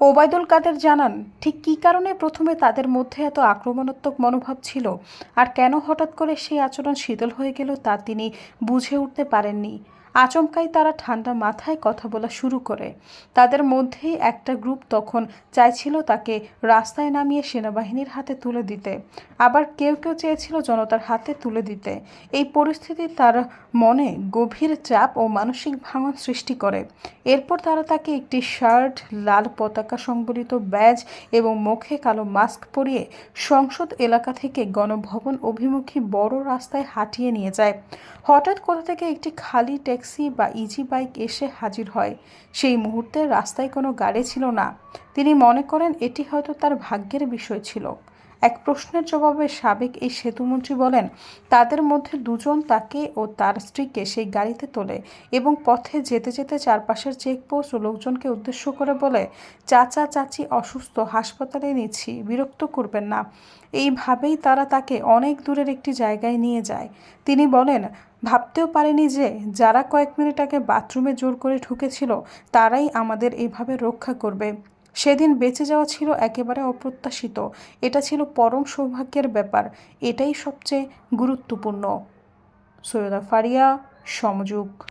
ওবায়দুল কাদের জানান, ঠিক কী কারণে প্রথমে তাদের মধ্যে এত আক্রমণাত্মক মনোভাব ছিল? আর কেন হঠাৎ করে সেই আচরণ শীতল হয়ে গেল তা তিনি বুঝে উঠতে পারেননি। আচমকাই তারা ঠান্ডা মাথায় কথা বলা শুরু করে। তাদের মধ্যেই একটা গ্রুপ তখন চাইছিল তাকে রাস্তায় নামিয়ে সেনাবাহিনীর হাতে তুলে দিতে। আবার কেউ কেউ চেয়েছিল জনতার হাতে তুলে দিতে। এই পরিস্থিতি তার মনে গভীর চাপ ও মানসিক ভাঙন সৃষ্টি করে। এরপর তারা তাকে একটি শার্ট, লাল পতাকা সংবলিত ব্যাজ এবং মুখে কালো মাস্ক পরিয়ে সংসদ এলাকা থেকে গণভবন অভিমুখী বড় রাস্তায় হাঁটিয়ে নিয়ে যায়। হঠাৎ কোথা থেকে একটি খালি ট্যাক্সি বা ইজি বাইক এসে হাজির হয়। সেই মুহূর্তে রাস্তায় কোনো গাড়ি ছিল না। তিনি মনে করেন এটি হয়তো তার ভাগ্যের বিষয় ছিল। এক প্রশ্নের জবাবে সাবেক এই সেতুমন্ত্রী বলেন, তাদের মধ্যে দুজন তাকে ও তার স্ত্রীকে সেই গাড়িতে তোলে এবং পথে যেতে যেতে চারপাশের চেকপোস্ট ও লোকজনকে উদ্দেশ্য করে বলে, চাচা, চাচি অসুস্থ, হাসপাতালে নিচ্ছি, বিরক্ত করবেন না। এইভাবেই তারা তাকে অনেক দূরের একটি জায়গায় নিয়ে যায় তিনি বলেন ভাবতেও পারেনি যে যারা কয়েক মিনিট আগে বাথরুমে জোর করে ঢুকেছিল, তারাই আমাদের এভাবে রক্ষা করবে। সেদিন বেঁচে যাওয়া ছিল একেবারে অপ্রত্যাশিত। এটা ছিল পরম সৌভাগ্যের ব্যাপার। এটাই সবচেয়ে গুরুত্বপূর্ণ। সৈয়দা ফারিয়া, সমযুগ।